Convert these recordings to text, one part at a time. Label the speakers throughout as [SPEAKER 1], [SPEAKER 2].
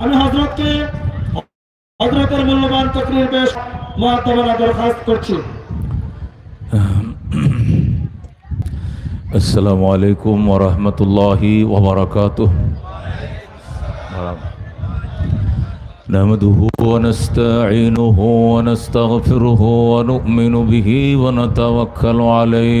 [SPEAKER 1] আমি হজরতকে হজরতের মূল্যবান তকরির পেশ মহাত্মা দরখাস্ত করছি
[SPEAKER 2] السلام عليكم ورحمة الله وبركاته نحمده ونستعينه ونستغفره ونؤمن به ونتوكل عليه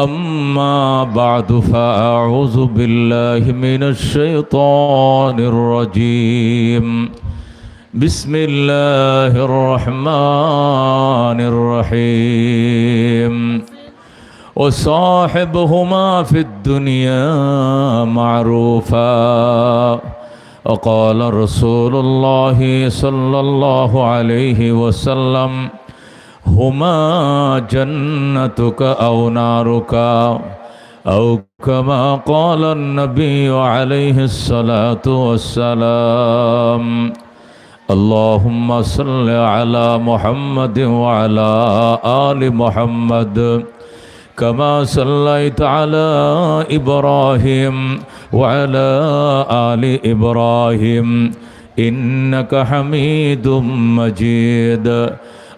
[SPEAKER 2] أما بعد فأعوذ بالله من الشيطان الرجيم. بسم الله الرحمن الرحيم. وصاحبهما في الدنيا معروفا. وقال رسول الله صلى الله عليه وسلم هما جنتك أو نارك أو كما قال النبي عليه الصلاة والسلام اللهم صل على محمد وعلى آل محمد كما صليت على إبراهيم وعلى آل إبراهيم إنك حميد مجيد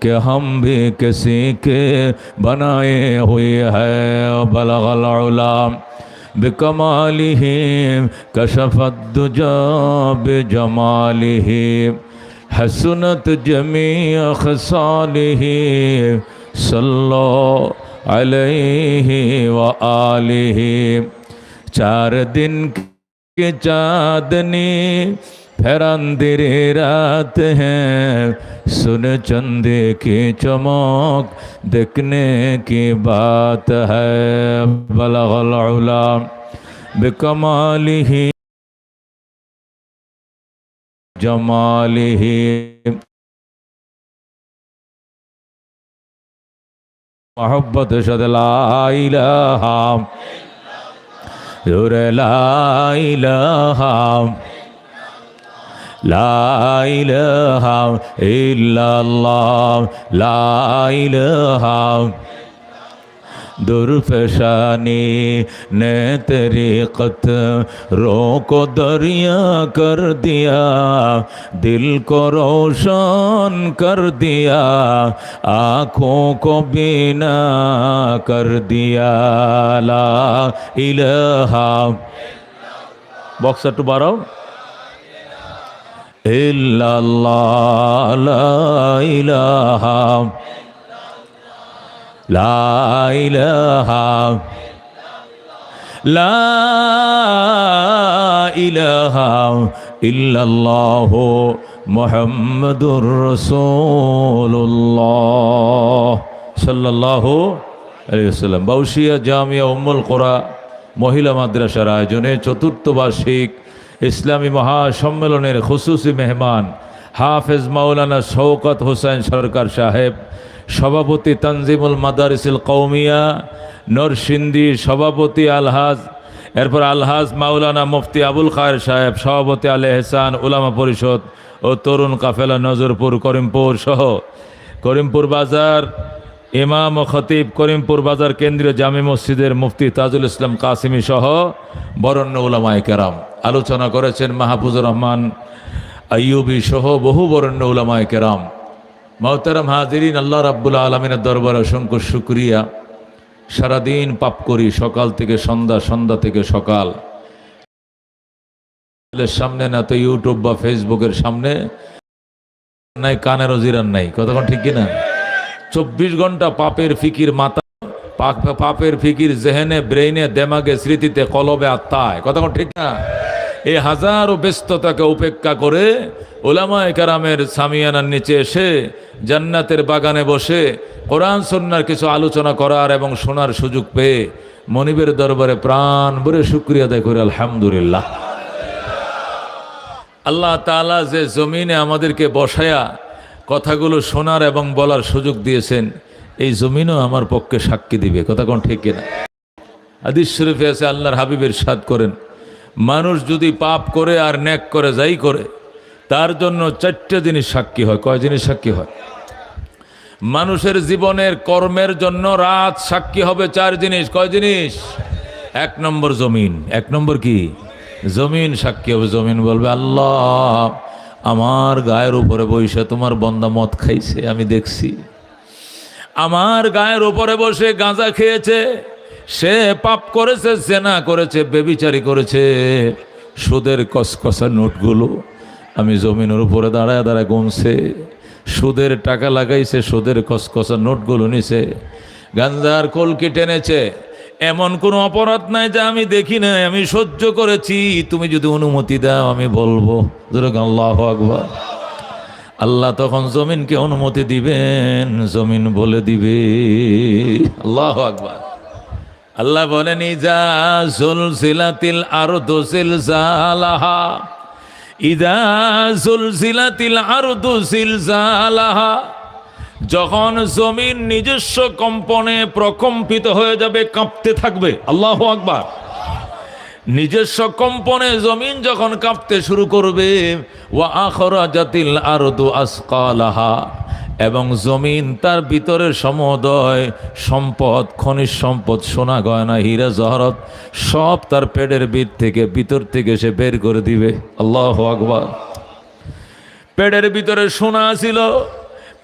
[SPEAKER 2] کہ ہم بھی کسی کے بنائے ہوئے ہے بلغ العلام بکماله کشف الدجا بجماله حسنت جميع خصاله صلو علیہ وآلہ۔ چار دن کے چادنی ফের আন্ধেরে রাত হ্যাঁ सुन चंदे की चमक, देखने की बात है। बलगला बेकमाल ही, जमाल ही। मोहब्बत शदलाइला ज़ोर लाइला লাইলাহা ইল্লাল্লাহ লাইলাহা درفشانی نے تیری رو کو دریا کر دیا دل کو روشن کر دیا آنکھوں کو بینا کر دیا لا الہ باکس ٹو بارو ইল্লাল্লাহ, লা ইলাহা, লা ইল্লাল্লাহ মুহাম্মাদুর রাসূলুল্লাহ সাল্লাল্লাহু আলাইহি ওয়াসাল্লাম। বাউশিয়া জামিয়া উম্মুল কোরা মহিলা মাদ্রাসার আয়োজনে চতুর্থ বার্ষিক ইসলামী মহাসম্মেলনের খুসুসি মেহমান হাফেজ মাওলানা শওকত হোসেন সরকার সাহেব, সভাপতি তানজিমুল মাদারিসিল কৌমিয়া নরসিন্দি সভাপতি আলহাজ, এরপর আলহাজ মাওলানা মুফতি আবুল খায়ের সাহেব, সভাপতি আলে হেসান উলামা পরিষদ ও তরুণ কাফেলা নজরপুর, করিমপুর সহ করিমপুর বাজার ইমাম ও খতিব করিমপুর বাজার কেন্দ্রীয় জামে মসজিদের মুফতি তাজুল ইসলাম কাসিমি সহ বরণ্য উলামায় কেরাম। আলোচনা করেছেন মাহফুজুর রহমান আইয়ুবি সহ বহু বরণ্য উলামায় কেরাম। মহতারাম হাজিরিন, আল্লাহ রাব্বুল আলমিনের দরবার অসংখ্য শুক্রিয়া। সারাদিন পাপ করি, সকাল থেকে সন্ধ্যা সন্ধ্যা থেকে সকাল। সামনে না তো ইউটিউব বা ফেসবুকের সামনে, নাই কানেরও জিরান নাই। কতক্ষণ ঠিক কিনা? চব্বিশ ঘণ্টা পাপের ফিকির মাথা পাপ- পাপের ফিকির জেহেনে, ব্রেইনে, দেমাগে, স্মৃতিতে, কলবে আত্মায় কতক্ষণ ঠিক না? এই হাজারো ব্যস্ততাকে উপেক্ষা করে ওলামায় কারামের সামিয়ানার নিচে এসে জান্নাতের বাগানে বসে কোরআন সন্ন্যার কিছু আলোচনা করার এবং শোনার সুযোগ পেয়ে মনিবের দরবারে প্রাণ ভরে শুক্রিয়া আদায় করে, আলহামদুলিল্লাহ। আল্লাহ তাআলা যে জমিনে আমাদেরকে বসায়া কথাগুলো শোনার এবং বলার সুযোগ দিয়েছেন, এই জমিনও আমার পক্ষে সাক্ষী দিবে। কথা কোন ঠিক কিনা? হাদিস শরীফে আছে, আল্লাহর হাবিবের সাদ করেন, মানুষ যদি পাপ করে আর ন্যাক করে, যাই করে, তার জন্য চারটে জিনিস সাক্ষী হয়। কয় জিনিস সাক্ষী হয়? মানুষের জীবনের কর্মের জন্য রাত সাক্ষী হবে চার জিনিস। কয় জিনিস? এক নম্বর জমিন। এক নম্বর কি? জমিন সাক্ষী হবে। জমিন বলবে, আল্লাহ আমার গায়ের উপরে বসে তোমার বন্দা মদ খাইছে, আমি দেখছি। আমার গায়ের উপরে বসে গাঁজা খেয়েছে, সে পাপ করেছে, জেনা করেছে, বেবিচারি করেছে। সুদের কসকসা নোটগুলো আমি জমিনের উপরে দাঁড়ায় দাঁড়ায় গুনছে। সুদের টাকা লাগাইছে, সুদের কসকসা নোটগুলো নিছে। গাঞ্জার কলকি টেনেছে এমন কোনো অপরাধ নাই যে আমি দেখি নাই, আমি সহ্য করেছি। তুমি যদি অনুমতি দাও, আমি বলব আল্লাহ আকবর। আল্লাহ তখন জমিনকে অনুমতি দিবেন, জমিন বলে দিবে। আল্লাহ আকবার। আল্লাহ বলেন, ইজা জুলজিলাতিল আরদু জিলজালাহা। ইদা জুলজিলাতিল আরদু জিলজালাহা। যখন জমিন নিজস্ব কম্পনে প্রকম্পিত হয়ে যাবে, কাঁপতে থাকবে। আল্লাহ আকবার। নিজস্ব কম্পনে জমিন যখন কাঁপতে শুরু করবে, ওয়া আখরা জাতিল আরদু আসকালাহা, এবং জমিন তার ভিতরের সমুদয় সম্পদ, খনিজ সম্পদ, সোনা গয়না, হীরা, জহরত, সব তার পেটের ভিত থেকে, ভিতর থেকে সে বের করে দিবে। আল্লাহ আকবার। পেটের ভিতরে সোনা ছিল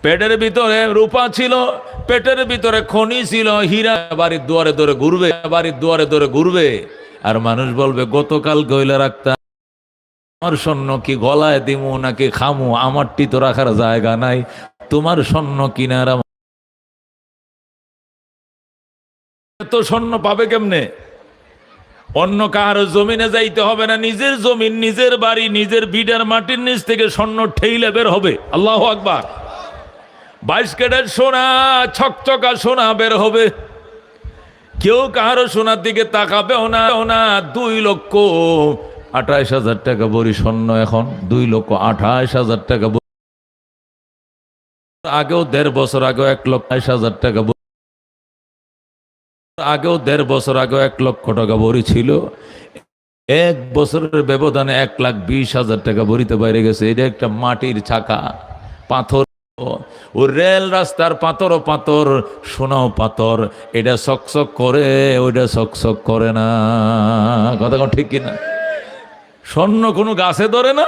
[SPEAKER 2] পেটের ভিতরে রূপা ছিল, পেটের ভিতরে খনি ছিল, হীরা বাড়ির দুয়ারে ধরে ঘুরবে, বাড়ির দুয়ারে ধরে ঘুরবে। আর মানুষ বলবে, গতকাল গইলে রাখতাম। আমার স্বর্ণ কি গলায় দিমু নাকি খামু? আমারটি তো রাখার জায়গা নাই। তোমার স্বর্ণ কিনার এত স্বর্ণ পাবে কেমনে? অন্য কারও জমিনে যাইতে হবে না। নিজের জমিন, নিজের বাড়ি, নিজের বিডার মাটির নিচ থেকে স্বর্ণ ঠেইলে বের হবে। আল্লাহ আকবার। বাইশ ক্যারেট সোনা, ছকচকা সোনা বের হবে। কেউ কারও সোনার দিকে তাকাবেও না দুই লক্ষ আঠাইশ হাজার টাকা বড়ি স্বর্ণ এখন, দুই লক্ষ আঠাইশ হাজার টাকা আগেও দেড় বছর আগেও এক লক্ষ হাজার টাকা। আগেও দেড় বছর আগেও এক লক্ষ টাকা বড়ি ছিল। এক বছরের ব্যবধানে এক লাখ বিশ হাজার টাকা বড়িতে বাইরে গেছে। এটা একটা মাটির চাকা, পাথর। ও রেল রাস্তার পাথর পাথর, সোনাও পাথর, এটা সকসক করে, ওইটা সকসক করে না। কথা ঠিক কিনা? স্বর্ণ কোনো গাছে ধরে না,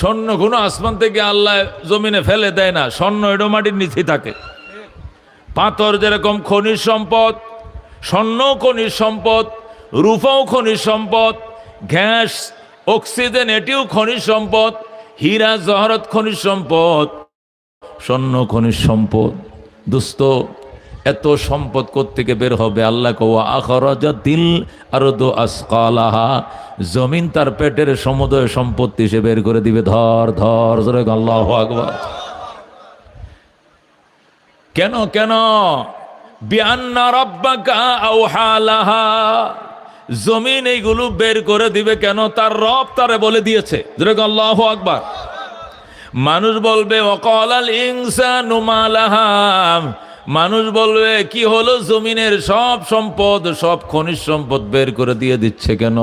[SPEAKER 2] স্বর্ণ কোনো আসমান থেকে আল্লাহ জমিনে ফেলে দেয় না, স্বর্ণ এটা মাটির নিচেই থাকে। পাথর যেরকম খনিজ সম্পদ স্বর্ণ খনিজ সম্পদ, রূপাও খনিজ সম্পদ, গ্যাস, অক্সিজেন, এটিও খনিজ সম্পদ, হীরা, জহরত খনিজ সম্পদ স্বর্ণ খনিজ সম্পদ। দুস্থ, এত সম্পদ থেকে বের হবে? আল্লাহ আখরাজা দিল আর আসকালাহা। জমিন তার পেটের সমুদয় সম্পত্তি সে বের করে দিবে। ধর ধর আল্লাহ আকবার। কেন কেন? জমিন এইগুলো বের করে দিবে কেন? তার রব তারে বলে দিয়েছে। আল্লাহ আকবার। মানুষ বলবে অকল আল ইনসানু মালাহা। মানুষ বলবে, কি হলো জমিনের সব সম্পদ, সব খনিজ সম্পদ বের করে দিয়ে দিচ্ছে কেন?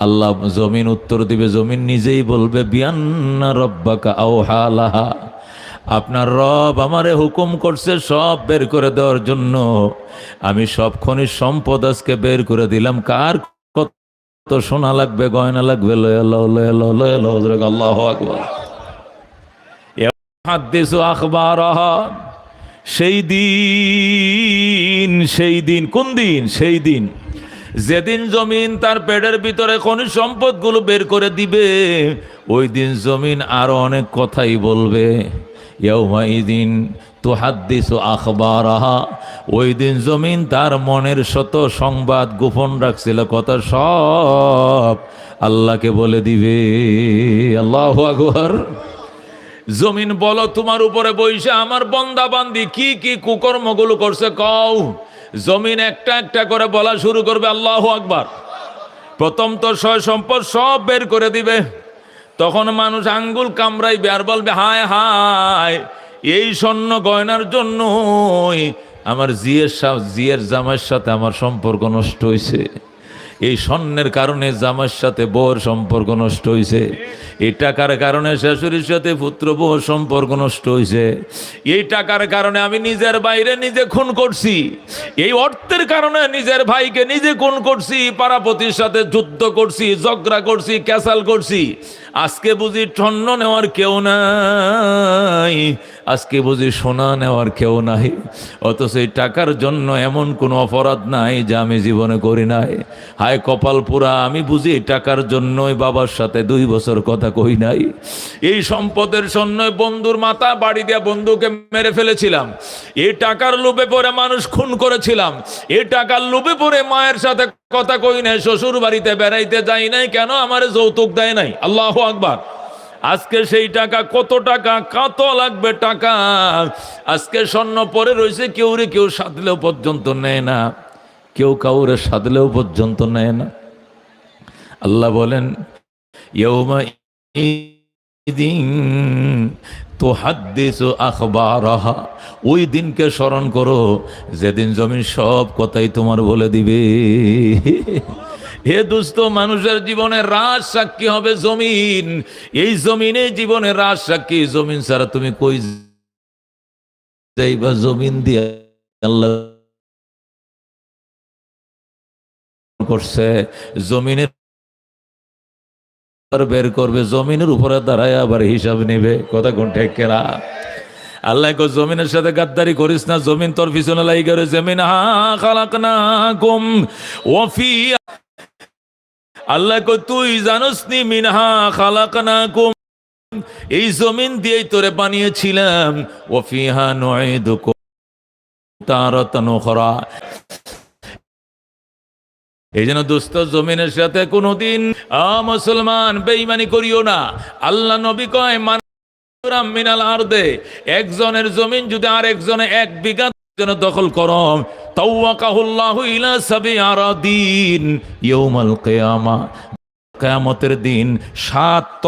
[SPEAKER 2] আল্লাহ জমিন উত্তর দিবে, জমিন নিজেই বলবে, বিয়ান্না রব্বাকা আওহালাহা আপনার রব আমারে হুকুম করছে সব বের করে দেওয়ার জন্য। আমি সব খনিজ সম্পদ আজকে বের করে দিলাম। কার কত সোনা লাগবে, গয়না লাগবে? লয়ে লও লয়ে লও লয়ে লও আল্লাহ আকবার। হাদিস আখবার সেই দিন সেই দিন, কোন দিন? সেই দিন। যেদিন জমিন তার পেটের ভিতরে খনিজ সম্পদগুলো বের করে দিবে, ওই দিন জমিন আরও অনেক কথাই বলবে। ইয়ৌমাইদিন তো হাদ্দিস আখবার ওই দিন জমিন তার মনের শত সংবাদ গোপন রাখছিল, কথা সব আল্লাহকে বলে দিবে। আল্লাহ আকবর। জমিন বলো, তোমার উপরে বইসে আমার বন্দা বান্দি কি কি কুকর্মগুলো করছে কও। জমিন একটা একটা করে বলা শুরু করবে, আল্লাহ আকবার। প্রথম তো সয় সম্পদ সব বের করে দিবে। তখন মানুষ আঙ্গুল কামড়াইবে আর বলবে, হায় হায়, এই স্বর্ণ গয়নার জন্যই আমার জিয়ের জিয়ের জামাইয়ের সাথে আমার সম্পর্ক নষ্ট হয়েছে এই স্বর্ণের কারণে জামার সাথে বউর সম্পর্ক নষ্ট হয়েছে এই টাকার কারণে শাশুড়ির সাথে পুত্র বউর সম্পর্ক নষ্ট হয়েছে এই টাকার কারণে আমি নিজের বাইরে নিজে খুন করছি। এই অর্থের কারণে নিজের ভাইকে নিজে খুন করছি, পারাপতির সাথে যুদ্ধ করছি, ঝগড়া করছি, ক্যাসাল করছি। আজকে বুঝি স্বর্ণ নেওয়ার কেউ নাই। আজকে বুঝি সোনা নেওয়ার কেউ নাই। অথচ এই টাকার জন্য এমন কোনো অপরাধ নাই যা আমি জীবনে করি নাই। হায় কপাল পুরা, আমি বুঝি টাকার জন্যই বাবার সাথে দুই বছর কথা কই নাই। এই সম্পদের জন্য বন্ধুর মাথা বাড়ি দিয়া বন্ধুকে মেরে ফেলেছিলাম। এই টাকার লোভে পরে মানুষ খুন করেছিলাম। এই টাকার লোভে পরে মায়ের সাথে কথা কই নাই শ্বশুর বাড়িতে বেড়াইতে যাই নাই, কেন আমার যৌতুক দেয় নাই? আল্লাহ আকবার। আজকে সেই টাকা কত টাকা? কত লাগবে টাকা? আজকে স্বর্ণ পরে রয়েছে কেউ রে কেউ সাধলেও পর্যন্ত নেয় না। কেউ কাউরে সাধলেও পর্যন্ত নেয় না। আল্লাহ বলেন ইয়ৌমা তো হাদ্দিস আখবারাহা। ওই দিনকে স্মরণ করো, যেদিন জমিন সব কথাই তোমার বলে দিবে। হে দোস্ত মানুষের জীবনে রাজ সাক্ষী হবে জমিন। এই জমিনে জীবনে রাজ সাক্ষী, জমিন ছাড়া তুমি কই যাইবা? জমিন দিয়ে আল্লাহ করছে। জমিনের বের করবে, জমিনের উপরে দাঁড়ায় আবার হিসাব নেবে। কথা কোন ঠেক কেনা আল্লাহ কো, জমিনের সাথে গাদ্দারি করিস না, জমিন তোর পিছনে লাই করে জমিন আল্লাহ কো, তুই জানোস নি মিনহা খালাক না কুম এই জমিন দিয়েই তোরে বানিয়েছিলাম। ওফিহা নয় দুঃখ তারতন খরা এই জন্য দুস্থ জমিনের সাথে কোনোদিন মুসলমান বেইমানি করিও না। আল্লাহ নবী কয়, মান মিনাল আরদে, একজনের জমিন যদি আর একজনে এক বিঘা দখল করম দিন সাত